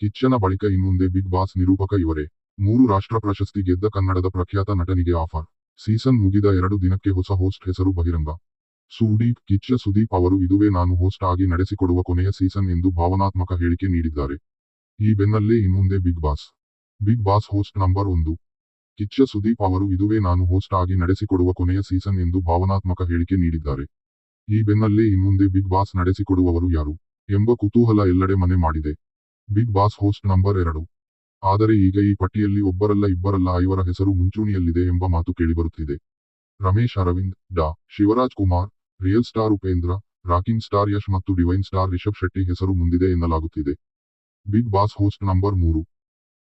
ಕಿಚ್ಚನ ಬಳಿಕ ಇನ್ಮುಂದೆ big boss ನಿರೂಪಕ ಇವರೇ. ಮೂರು ರಾಷ್ಟ್ರ ಪ್ರಶಸ್ತಿ ಗೆದ್ದ ಕನ್ನಡದ ಪ್ರಖ್ಯಾತ ನಟನಿಗೆ ಆಫರ್. ಸೀಸನ್ ಮುಗಿದ ಎರಡು ದಿನಕ್ಕೆ ಹೊಸ ಹೋಸ್ಟ್ ಹೆಸರು ಬಹಿರಂಗ. ಸುದೀಪ್, ಕಿಚ್ಚ, ಸುದೀಪ್ ಅವರು ಇದುವೇ ನಾನು ಹೋಸ್ಟ್ ಆಗಿ ನಡೆಸಿಕೊಡುವ ಕೊನೆಯ ಸೀಸನ್ ಎಂದು ಭಾವನಾತ್ಮಕ ಹೇಳಿಕೆ ನೀಡಿದ್ದಾರೆ. ಈ ಬೆನ್ನಲ್ಲೇ ಇನ್ಮುಂದೆ Bigg Boss. Bigg Boss host number ಒಂದು. ಕಿಚ್ಚ, ಸುದೀಪ್ ಅವರು ಇದುವೇ ನಾನು ಹೋಸ್ಟ್ ಆಗಿ ನಡೆಸಿಕೊಡುವ ಕೊನೆಯ ಸೀಸನ್ ಎಂದು ಭಾವನಾತ್ಮಕ ಹೇಳಿಕೆ ನೀಡಿದ್ದಾರೆ. ಈ ಬೆನ್ನಲ್ಲೇ ಇನ್ಮುಂದೆ ಬಿಗ್ ಬಾಸ್ ನಡೆಸಿಕೊಡುವವರು ಯಾರು? ಎಂಬ ಕುತೂಹಲ ಎಲ್ಲೆಡೆ ಮನೆ ಮಾಡಿದೆ. ಬಿಗ್ ಬಾಸ್ ಹೋಸ್ಟ್ ನಂಬರ್ ಎರಡು. ಆದರೆ ಈಗ ಈ ಪಟ್ಟಿಯಲ್ಲಿ ಒಬ್ಬರಲ್ಲ ಇಬ್ಬರಲ್ಲ ಐವರ ಹೆಸರು ಮುಂಚೂಣಿಯಲ್ಲಿದೆ ಎಂಬ ಮಾತು ಕೇಳಿಬರುತ್ತಿದೆ. ರಮೇಶ್ ಅರವಿಂದ್, ಡಾ. Shivaraj Kumar, real star Upendra, rocking star Yash ಮತ್ತು ಡಿವೈನ್ ಸ್ಟಾರ್ ರಿಷಬ್ ಶೆಟ್ಟಿ ಹೆಸರು ಮುಂದಿದೆ ಎನ್ನಲಾಗುತ್ತಿದೆ. ಬಿಗ್ ಬಾಸ್ ಹೋಸ್ಟ್ ನಂಬರ್ ಮೂರು.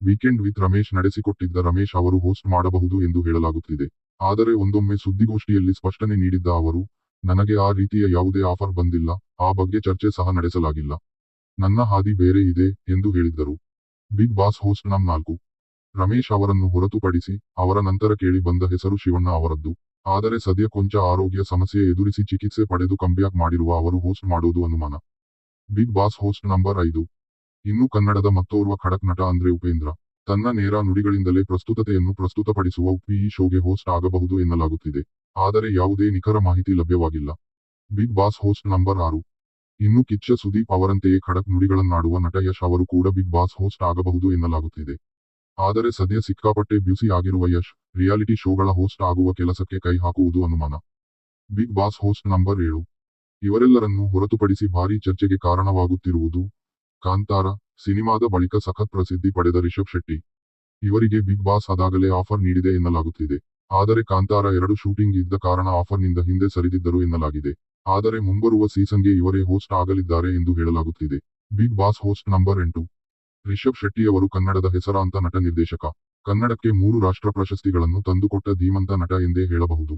ವೀಕೆಂಡ್ ವಿತ್ ರಮೇಶ್ ನಡೆಸಿಕೊಟ್ಟಿದ್ದ ರಮೇಶ್ ಅವರು ಹೋಸ್ಟ್ ಮಾಡಬಹುದು ಎಂದು ಹೇಳಲಾಗುತ್ತಿದೆ. ಆದರೆ ಒಂದೊಮ್ಮೆ ಸುದ್ದಿಗೋಷ್ಠಿಯಲ್ಲಿ ಸ್ಪಷ್ಟನೆ ನೀಡಿದ್ದ ಅವರು, ನನಗೆ ಆ ರೀತಿಯ ಯಾವುದೇ ಆಫರ್ ಬಂದಿಲ್ಲ, ಆ ಬಗ್ಗೆ ಚರ್ಚೆ ಸಹ ನಡೆಸಲಾಗಿಲ್ಲ. ನನ್ನ ಹಾದಿ ಬೇರೆ ಇದೆ ಎಂದು ಹೇಳಿದ್ದರು ಬಿಗ್ ಬಾಸ್ ಹೋಸ್ಟ್ ನಂ ನಾಲ್ಕು. ರಮೇಶ್ ಅವರನ್ನು ಹೊರತುಪಡಿಸಿ ಅವರ ನಂತರ ಕೇಳಿ ಬಂದ ಹೆಸರು ಶಿವಣ್ಣ ಅವರದ್ದು. ಆದರೆ ಸದ್ಯ ಕೊಂಚ ಆರೋಗ್ಯ ಸಮಸ್ಯೆ ಎದುರಿಸಿ ಚಿಕಿತ್ಸೆ ಪಡೆದು ಕಂಬ್ಯಾಕ್ ಮಾಡಿರುವ ಅವರು ಹೋಸ್ಟ್ ಮಾಡುವುದು ಅನುಮಾನ. ಬಿಗ್ ಬಾಸ್ ಹೋಸ್ಟ್ ನಂಬರ್ ಐದು. ಇನ್ನು ಕನ್ನಡದ ಮತ್ತೋರ್ವ ಖಡಕ್ ನಟ ಅಂದ್ರೆ ಉಪೇಂದ್ರ. ತನ್ನ ನೇರ ನುಡಿಗಳಿಂದಲೇ ಪ್ರಸ್ತುತತೆಯನ್ನು ಪ್ರಸ್ತುತಪಡಿಸುವ ಉಪ್ಪಿ ಈ ಶೋಗೆ ಹೋಸ್ಟ್ ಆಗಬಹುದು ಎನ್ನಲಾಗುತ್ತಿದೆ. ಆದರೆ ಯಾವುದೇ ನಿಖರ ಮಾಹಿತಿ ಲಭ್ಯವಾಗಿಲ್ಲ. ಬಿಗ್ ಬಾಸ್ ಹೋಸ್ಟ್ ನಂಬರ್ ಆರು. ಇನ್ನು ಕಿಚ್ಚ ಸುದೀಪ್ ಅವರಂತೆಯೇ ಖಡಕ್ ನುಡಿಗಳನ್ನಾಡುವ ನಟ ಯಶ್ ಅವರು ಕೂಡ ಬಿಗ್ ಬಾಸ್ ಹೋಸ್ಟ್ ಆಗಬಹುದು ಎನ್ನಲಾಗುತ್ತಿದೆ. ಆದರೆ ಸದ್ಯ ಸಿಕ್ಕಾಪಟ್ಟೆ ಬ್ಯೂಸಿ ಆಗಿರುವ ಯಶ್ ರಿಯಾಲಿಟಿ ಶೋಗಳ ಹೋಸ್ಟ್ ಆಗುವ ಕೆಲಸಕ್ಕೆ ಕೈ ಹಾಕುವುದು ಅನುಮಾನ. ಬಿಗ್ ಬಾಸ್ ಹೋಸ್ಟ್ ನಂಬರ್ ಏಳು. ಇವರೆಲ್ಲರನ್ನೂ ಹೊರತುಪಡಿಸಿ ಭಾರೀ ಚರ್ಚೆಗೆ ಕಾರಣವಾಗುತ್ತಿರುವುದು ಕಾಂತಾರ, ಸಿನಿಮಾದ ಬಳಿಕ ಸಖತ್ ಪ್ರಸಿದ್ಧಿ ಪಡೆದ ರಿಷಬ್ ಶೆಟ್ಟಿ. ಇವರಿಗೆ ಬಿಗ್ ಬಾಸ್ ಅದಾಗಲೇ ಆಫರ್ ನೀಡಿದೆ ಎನ್ನಲಾಗುತ್ತಿದೆ. ಆದರೆ ಕಾಂತಾರ ಎರಡು ಶೂಟಿಂಗ್ ಇದ್ದ ಕಾರಣ ಆಫರ್ನಿಂದ ಹಿಂದೆ ಸರಿದಿದ್ದರು ಎನ್ನಲಾಗಿದೆ. ಆದರೆ ಮುಂಬರುವ ಸೀಸನ್ಗೆ ಇವರೇ ಹೋಸ್ಟ್ ಆಗಲಿದ್ದಾರೆ ಎಂದು ಹೇಳಲಾಗುತ್ತಿದೆ. ಬಿಗ್ ಬಾಸ್ ಹೋಸ್ಟ್ ನಂಬರ್ ಎಂಟು. ರಿಷಬ್ ಶೆಟ್ಟಿಯವರು ಕನ್ನಡದ ಹೆಸರಾಂತ ನಟ ನಿರ್ದೇಶಕ. ಕನ್ನಡಕ್ಕೆ ಮೂರು ರಾಷ್ಟ್ರ ಪ್ರಶಸ್ತಿಗಳನ್ನು ತಂದುಕೊಟ್ಟ ಧೀಮಂತ ನಟ ಎಂದೇ ಹೇಳಬಹುದು.